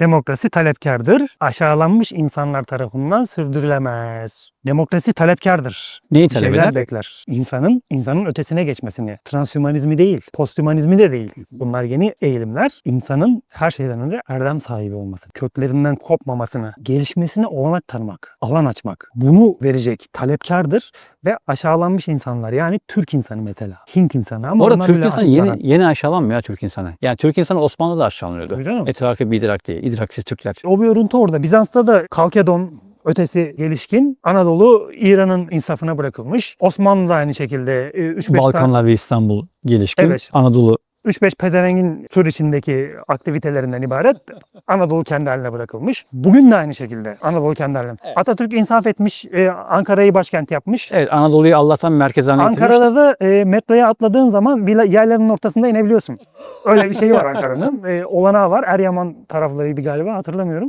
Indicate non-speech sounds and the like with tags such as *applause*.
Demokrasi talepkardır. Aşağılanmış insanlar tarafından sürdürülemez. Demokrasi talepkardır. Neyi talep eder? bekler. İnsanın insanın ötesine geçmesini. Transhümanizmi değil, posthümanizmi de değil. Bunlar yeni eğilimler. İnsanın her şeyden önce erdem sahibi olması, köklerinden kopmamasını, gelişmesine olanak tanımak, alan açmak. Bunu verecek talepkardır ve aşağılanmış insanlar yani Türk insanı mesela, Hint insanı ama Orada Türk insanı yeni, yeni aşağılanmıyor ya Türk insanı. Yani Türk insanı Osmanlı'da aşağılanıyordu. Etrafı bir diye. İdraksiz Türkler. O bir örüntü orada. Bizans'ta da Kalkedon ötesi gelişkin. Anadolu İran'ın insafına bırakılmış. Osmanlı da aynı şekilde 3-5 tane Balkanlar ve İstanbul gelişkin. Evet. Anadolu 3-5 pezevengin tur içindeki aktivitelerinden ibaret Anadolu kendi haline bırakılmış. Bugün de aynı şekilde Anadolu kendi haline. Atatürk insaf etmiş, e, Ankara'yı başkent yapmış. Evet Anadolu'yu Allah'tan merkez haline. Ankara'da da e, metroya atladığın zaman bir yaylanın ortasında inebiliyorsun. Öyle bir şey var *laughs* Ankara'nın. E, olanağı var. Eryaman taraflarıydı galiba hatırlamıyorum.